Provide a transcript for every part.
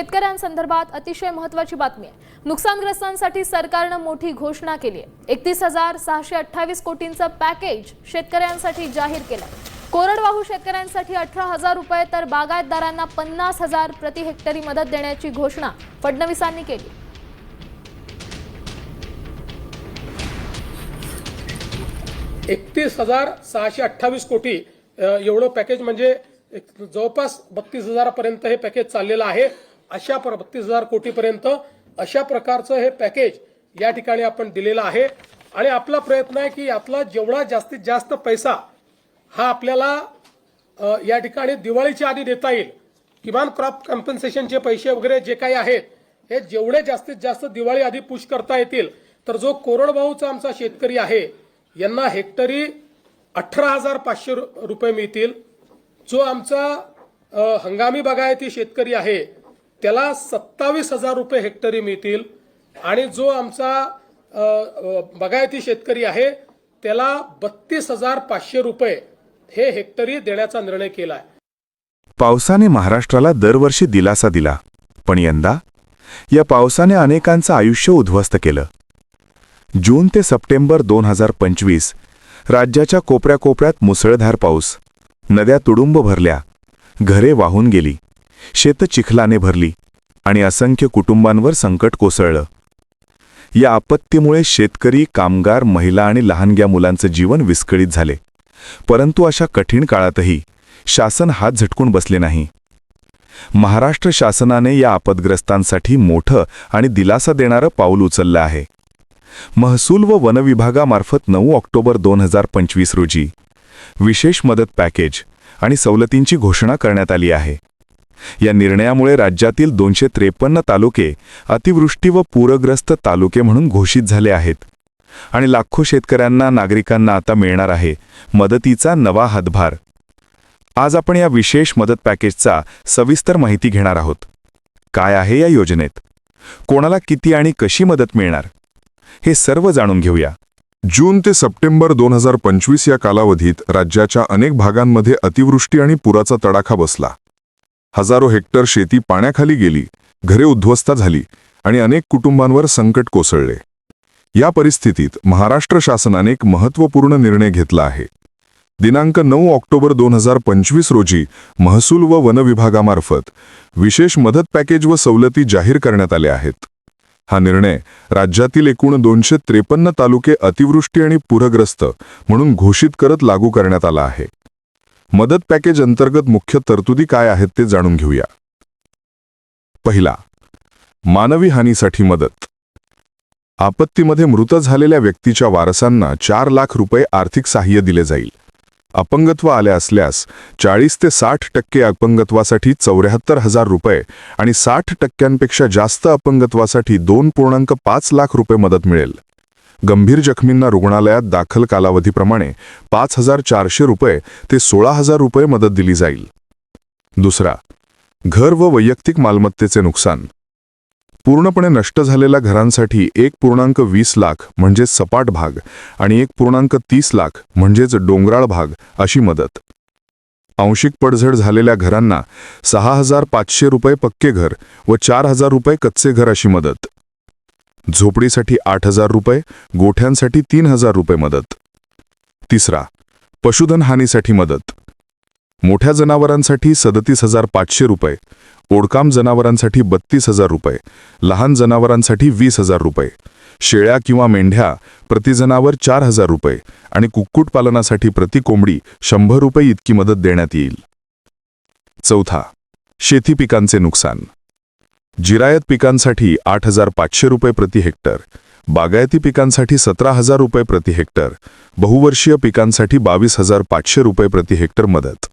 शेतकऱ्यांसंदर्भात अतिशय महत्वाची बातमी आहे. नुकसानग्रस्तांसाठी सरकारनं मोठी घोषणा केली आहे. एकतीस हजार सहाशे अठ्ठावीस कोटींचं पॅकेज शेतकऱ्यांसाठी जाहीर केलं कोरडवाहू शेतकऱ्यांसाठी अठरा हजार रुपये तर बागायतदारांना पन्नास हजार प्रति हेक्टरी मदत देण्याची घोषणा फडणवीसांनी केली. एकतीस हजार सहाशे अठ्ठावीस कोटी एवढं पॅकेज म्हणजे जवळपास बत्तीस हजारापर्यंत हे पॅकेज चाललेलं आहे. अशा प्र बत्तीस हजार कोटीपर्यंत अशा प्रकारचं हे पॅकेज या ठिकाणी आपण दिलेलं आहे. आणि आपला प्रयत्न आहे की यातला जेवढा जास्तीत जास्त पैसा हा आपल्याला या ठिकाणी दिवाळीच्या आधी देता येईल किमान क्रॉप कम्पन्सेशनचे पैसे वगैरे जे काही आहेत हे जेवढे जास्तीत जास्त दिवाळी आधी पुश करता येतील तर जो कोरडवाहूचा आमचा शेतकरी आहे यांना हेक्टरी अठरा हजार पाचशे रु- रुपये मिळतील. जो आमचा हंगामी बागायती शेतकरी आहे त्याला सत्तावीस हजार रुपये हेक्टरी मिळतील. आणि जो आमचा बागायती शेतकरी आहे त्याला बत्तीस हजार पाचशे रुपये हे हेक्टरी देण्याचा निर्णय केला आहे पावसाने महाराष्ट्राला दरवर्षी दिलासा दिला. पण यंदा या पावसाने अनेकांचं आयुष्य उद्ध्वस्त केलं. जून ते सप्टेंबर दोन हजार पंचवीस राज्याच्या कोपऱ्या कोपऱ्यात मुसळधार पाऊस नद्या तुडुंब भरल्या घरे वाहून गेली. शेत चिखलाने भरली आणि असंख्य कुटुंबांवर संकट कोसळलं. या आपत्तीमुळे शेतकरी कामगार महिला आणि लहानग्या मुलांचं जीवन विस्कळीत झाले. परंतु अशा कठीण काळातही शासन हात झटकून बसले नाही. महाराष्ट्र शासनाने या आपदग्रस्तांसाठी मोठं आणि दिलासा देणारं पाऊल उचललं आहे. महसूल व वनविभागामार्फत नऊ ऑक्टोबर दोन हजार पंचवीस रोजी विशेष मदत पॅकेज आणि सवलतींची घोषणा करण्यात आली आहे. या निर्णयामुळे राज्यातील दोनशे त्रेपन्न तालुके अतिवृष्टी व पूरग्रस्त तालुके म्हणून घोषित झाले आहेत. आणि लाखो शेतकऱ्यांना नागरिकांना आता मिळणार आहे मदतीचा नवा हातभार. आज आपण या विशेष मदत पॅकेजचा सविस्तर माहिती घेणार आहोत. काय आहे या योजनेत? कोणाला किती आणि कशी मदत मिळणार? हे सर्व जाणून घेऊया. जून ते सप्टेंबर दोन हजार पंचवीस या कालावधीत राज्याच्या अनेक भागांमध्ये अतिवृष्टी आणि पुराचा तडाखा बसला. हजारो हेक्टर शेती पाण्याखाली गेली घरे उद्ध्वस्त झाली आणि अनेक कुटुंबांवर संकट कोसळले. या परिस्थितीत महाराष्ट्र शासनाने एक महत्त्वपूर्ण निर्णय घेतला आहे. दिनांक नऊ ऑक्टोबर दोन हजार पंचवीस रोजी महसूल व वन विभागामार्फत विशेष मदत पॅकेज व सवलती जाहीर करण्यात आल्या आहेत. हा निर्णय राज्यातील एकूण दोनशे त्रेपन्न तालुके अतिवृष्टी आणि पूरग्रस्त म्हणून घोषित करत लागू करण्यात आला आहे. मदत पॅकेज अंतर्गत मुख्य तरतुदी काय आहेत ते जाणून घेऊया. पहिला मानवी हानीसाठी मदत. आपत्तीमध्ये मृत झालेल्या व्यक्तीच्या वारसांना चार लाख रुपये आर्थिक सहाय्य दिले जाईल. अपंगत्व आले असल्यास चाळीस ते साठ टक्के अपंगत्वासाठी चौऱ्याहत्तर हजार रुपये आणि साठ टक्क्यांपेक्षा जास्त अपंगत्वासाठी दोन पूर्णांक पाच लाख रुपये मदत मिळेल. गंभीर जखमींना रुग्णालयात दाखल कालावधीप्रमाणे पाच हजार चारशे रुपये ते सोळा हजार रुपये मदत दिली जाईल. दुसरा घर व वैयक्तिक मालमत्तेचे नुकसान. पूर्णपणे नष्ट झालेल्या घरांसाठी एक पूर्णांक वीस लाख म्हणजेच सपाट भाग आणि एक पूर्णांक तीस लाख म्हणजेच डोंगराळ भाग अशी मदत. आंशिक पडझड झालेल्या घरांना सहा हजार पाचशे रुपये पक्के घर व चार हजार रुपये कच्चे घर अशी मदत. झोपडीसाठी आठ हजार रुपये गोठ्यांसाठी तीन हजार रुपये मदत. तिसरा पशुधन हानीसाठी मदत. मोठ्या जनावरांसाठी सदतीस हजार पाचशे रुपये ओडकाम जनावरांसाठी बत्तीस हजार रुपये लहान जनावरांसाठी वीस हजार रुपये शेळ्या किंवा मेंढ्या प्रतिजनावर चार हजार रुपये आणि कुक्कुटपालनासाठी प्रति कोंबडी शंभर रुपये इतकी मदत देण्यात येईल. चौथा शेती पिकांचे नुकसान. जिरायत पिकांसाठी आठ हजार पाचशे रुपये प्रति हेक्टर बागायती पिकांसाठी सतरा हजार रुपये प्रति हेक्टर बहुवर्षीय पिकांसाठी बावीस हजार पाचशे रुपये प्रति हेक्टर मदत.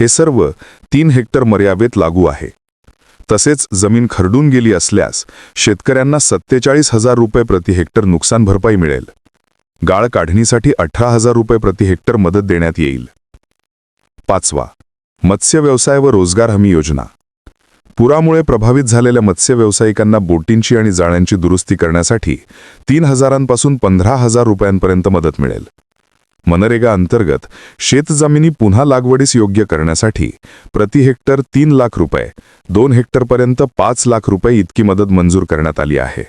हे सर्व तीन हेक्टर मर्यादेत लागू आहे. तसेच जमीन खरडून गेली असल्यास शेतकऱ्यांना सत्तेचाळीस हजार रुपये प्रति हेक्टर नुकसान भरपाई मिळेल. गाळ काढणीसाठी अठरा हजार रुपये प्रति हेक्टर मदत देण्यात येईल. पाचवा मत्स्य व्यवसाय व रोजगार हमी योजना. पुरामुळे प्रभावित झालेल्या मत्स्य व्यावसायिकांना बोटींची आणि जाळ्यांची दुरुस्ती करण्यासाठी तीन हजारांपासून पंधरा हजार रुपयांपर्यंत मदत मिळेल. मनरेगा अंतर्गत शेतजमिनी पुन्हा लागवडीस योग्य करण्यासाठी प्रति हेक्टर तीन लाख रुपये दोन हेक्टरपर्यंत पाच लाख रुपये इतकी मदत मंजूर करण्यात आली आहे.